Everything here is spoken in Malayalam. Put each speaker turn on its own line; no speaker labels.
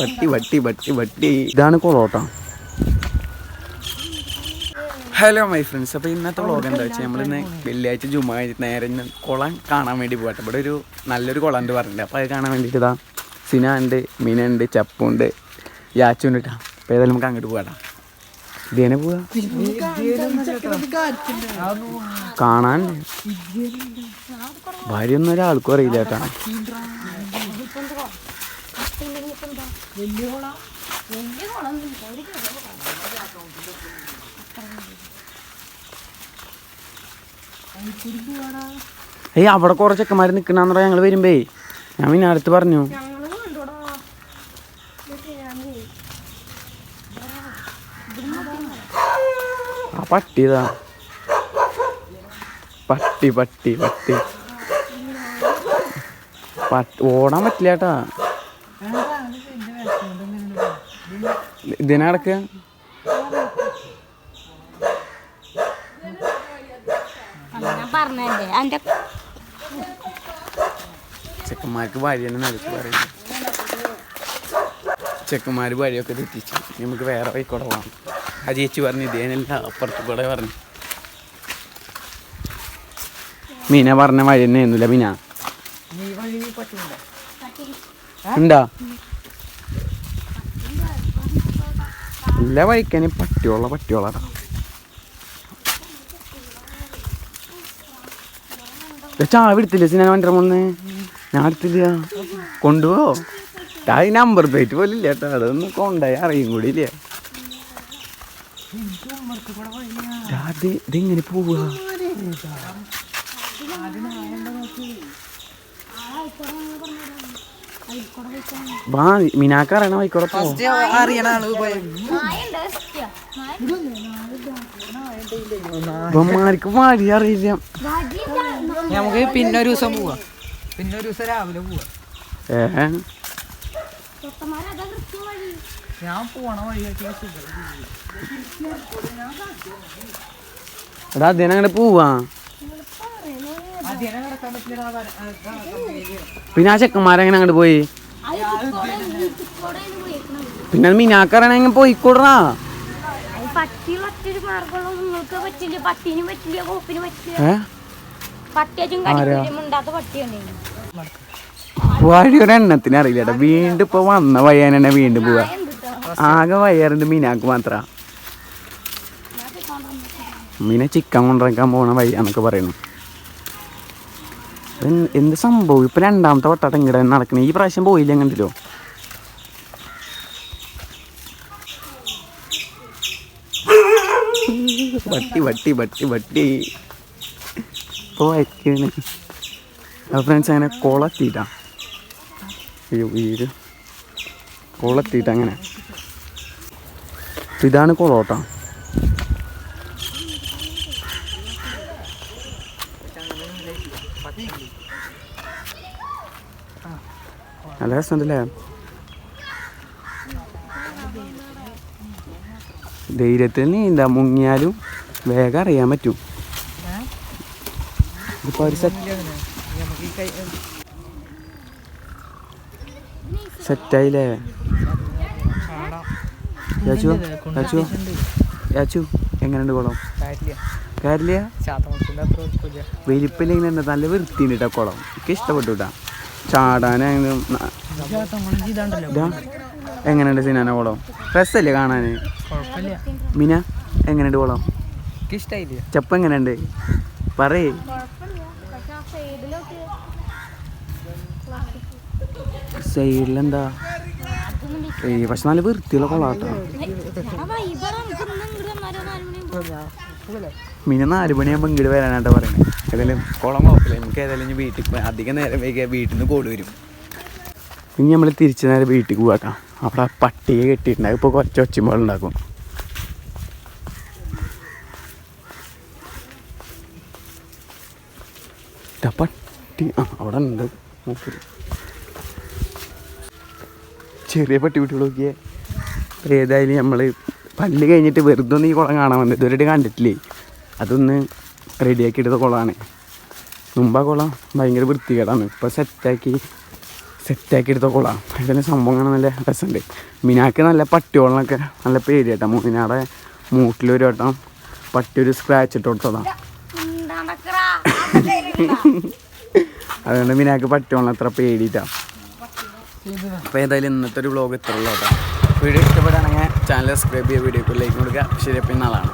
വട്ടി വട്ടി വട്ടി വട്ടി. ഇതാണ് കൊറോട്ട ഹലോ മൈ ഫ്രണ്ട്സ് അപ്പോൾ ഇന്നത്തെ വ്ളോഗ് എന്താ വെച്ചാൽ നമ്മളിന്ന് വെള്ളിയാഴ്ച ജുമാ നേരെ ഇന്ന് കുളം കാണാൻ വേണ്ടി പോകട്ടെ ഇവിടെ ഒരു നല്ലൊരു കുളം ഉണ്ട് പറഞ്ഞിട്ടുണ്ട്. അപ്പോൾ അത് കാണാൻ വേണ്ടിയിട്ട് ഇതാ സിന ഉണ്ട് മീന ഉണ്ട് ചപ്പുണ്ട് യാച്ചുണ്ട് കേട്ടോ അപ്പോൾ ഏതായാലും നമുക്ക് അങ്ങോട്ട് പോകട്ടാ ഇതേനെ പോവാ. കാണാൻ. ഭാര്യ ഒന്നും ഒരാൾക്കും അറിയില്ല കേട്ടാ. ഏയ് അവിടെ കുറേ ചെക്കന്മാർ നിൽക്കണമെന്ന് പറഞ്ഞാൽ ഞങ്ങൾ വരുമ്പേ. ഞാൻ പിന്നെ അടുത്ത് പറഞ്ഞു. ആ പട്ടി ഇതാ പട്ടി പട്ടി പട്ടി. പട്ടി ഓടാൻ പറ്റില്ല ചേട്ടാ ഇതിനെ കിടക്കുക
പറഞ്ഞല്ലേ
ചെക്കന്മാർക്ക് വഴി തന്നെ നടത്തി പറയുന്നത്. ചെക്കന്മാർ വഴിയൊക്കെ തെറ്റിച്ചു. നമുക്ക് വേറെ വഴി കൂടെ പോകാം ആ ചേച്ചി പറഞ്ഞു ഇതേനല്ല അപ്പുറത്ത് കൂടെ പറഞ്ഞു. മീന പറഞ്ഞ വഴി തന്നെ ആയിരുന്നില്ല മീന ഉണ്ടാ ഇല്ല വഴിക്കാനും പട്ടിയോള പട്ടിയോളാടാ ചാവി എടുത്തില്ല സിനിമ വണ്ടി വന്ന് ഞാൻ എടുത്തില്ല. കൊണ്ടുപോ. ഈ നമ്പർ പ്ലേറ്റ് പോലും ഇല്ല കേട്ടോ. അതൊന്നും കൊണ്ടായി അറിയും കൂടി ഇല്ല? ഇത് ഇതെങ്ങനെ പോവുക വാ മിനാക്ക അറിയണ വൈക്കോടെ പോ വഴി അറിയില്ല.
നമുക്ക് പിന്നെ ഒരു ദിവസം പോവാ. പിന്നെ ഒരു ദിവസം രാവിലെ പോവാ.
ഏ?
ഞാൻ പോണ വഴിയൊക്കെ
എടാ പോവാ. പിന്നെ ആ ചെക്കന്മാരെങ്ങനെ അങ്ങോട്ട് പോയി. പിന്നെ മിനാക്ക പോയി പോയിക്കൂടാ
പട്ടി മറ്റൊരു മാർഗമുള്ള നിങ്ങൾക്ക് പറ്റില്ല. പട്ടീനും പറ്റില്ല കോപ്പിന് പറ്റില്ല.
ഏ?
പട്ടിയും കടിക്കും ഉണ്ടാത്ത പട്ടിയാണ്.
വഴിയുടെ എണ്ണത്തിന് അറിയില്ല വീണ്ടും ഇപ്പൊ വന്ന വയ്യാൻ വീണ്ടും പോവാ. ആകെ വയ്യാറുണ്ട് മീനാക്ക് മാത്ര. മീനെ ചിക്കൻ കൊണ്ടിറക്കാൻ പോണ വയ്യാന്നൊക്കെ പറയുന്നു എന്ത് സംഭവം? ഇപ്പൊ രണ്ടാമത്തെ വട്ടാട്ടം ഇങ്ങടെ നടക്കണേ. ഈ പ്രാവശ്യം പോയില്ല കണ്ടില്ലോ വട്ടി വട്ടി വട്ടി വട്ടി. ഇപ്പൊ വയ്ക്കാണ് അപ്പോൾ ഫ്രണ്ട്സ് അങ്ങനെ കുളത്തിയിട്ടാ. അയ്യോ വീട്. കുളത്തിയിട്ട് അങ്ങനെ ഇതാണ് കുളോട്ടാ നല്ല രസമുണ്ടല്ലേ? ധൈര്യത്തിൽ നീന്താ മുങ്ങിയാലും വേഗം അറിയാൻ പറ്റും. ഒരു സെറ്റായില്ലേ യാച്ചു യാച്ചു യാച്ചു എങ്ങനെയുണ്ട് കുളം?
കാര്യമില്ല
എന്താ നല്ല വൃത്തിയുണ്ട് കേട്ടോ കുളം. എനിക്ക് ഇഷ്ടപ്പെട്ടു കേട്ടാ ചാടാനും
ചാത്തം ഇതാണ്ടല്ലോ
ഇതാ. എങ്ങനെയുണ്ട് സിനാന കുളം രസമല്ലേ കാണാൻ
കുഴപ്പമില്ല
മിന എങ്ങനെയുണ്ട് കുളം ചപ്പ് എങ്ങനെയുണ്ട്? പറയേ. സൈഡിലെന്താ? ഏയ് പക്ഷെ നല്ല വൃത്തിയുള്ള കുളാട്ടോ മിന നാല് മണിയാകുമ്പോൾ ഇങ്ങോട്ട് വരാനായിട്ട് പറയുന്നത് ഏതായാലും കുളം കുഴപ്പമില്ല നമുക്ക് ഏതായാലും ഇനി വീട്ടിൽ പോയി അധികം നേരം വൈകിയാൽ വീട്ടിൽ നിന്ന് കോട് വരും. ഇനി നമ്മൾ തിരിച്ച് നേരെ വീട്ടിൽ പോകാട്ടോ അവിടെ പട്ടിയെ കെട്ടിയിട്ടുണ്ടാകും ഇപ്പോൾ കുറച്ച് ഒച്ചമ്പോൾ ഉണ്ടാക്കും. പട്ടി. ആ അവിടെ ഉണ്ട്. ചെറിയ പട്ടി കുട്ടികൾ നോക്കിയേ. ഏതായാലും നമ്മൾ പല്ല് കഴിഞ്ഞിട്ട് വെറുതെ ഒന്ന് ഈ കുളം കാണാൻ വന്നത് ഇതുവരെ കണ്ടിട്ടില്ലേ? അതൊന്ന് റെഡിയാക്കി എടുത്ത കുളമാണ് മുമ്പ് ആ കുളം ഭയങ്കര വൃത്തികേടാണ്. ഇപ്പോൾ സെറ്റാക്കി സെറ്റാക്കി എടുത്ത കുളമാണ് ഇതിന് സംഭവം കാണാൻ നല്ല രസമുണ്ട്. മിനാക്ക് നല്ല പട്ടിയോളനൊക്കെ നല്ല പേര് കേട്ടോ മിനാടെ മൂട്ടിലൊരു വട്ടം പട്ടി ഒരു സ്ക്രാച്ച് ഇട്ട് കൊടുത്തതാണ് അതുകൊണ്ട് മിനാക്ക് പട്ടിയോളനെ അത്ര പേടിയിട്ടാണ് അപ്പോൾ ഏതായാലും ഇന്നത്തെ ഒരു വ്ളോഗ് ഇത്ര ഉള്ളൂ കേട്ടോ. വീഡിയോ ഇഷ്ടപ്പെടുകയാണെങ്കിൽ ചാനൽ സബ്സ്ക്രൈബ് ചെയ്യുക വീഡിയോക്ക് ലൈക്ക് കൊടുക്കുക. ശരി പിന്നാളാണ്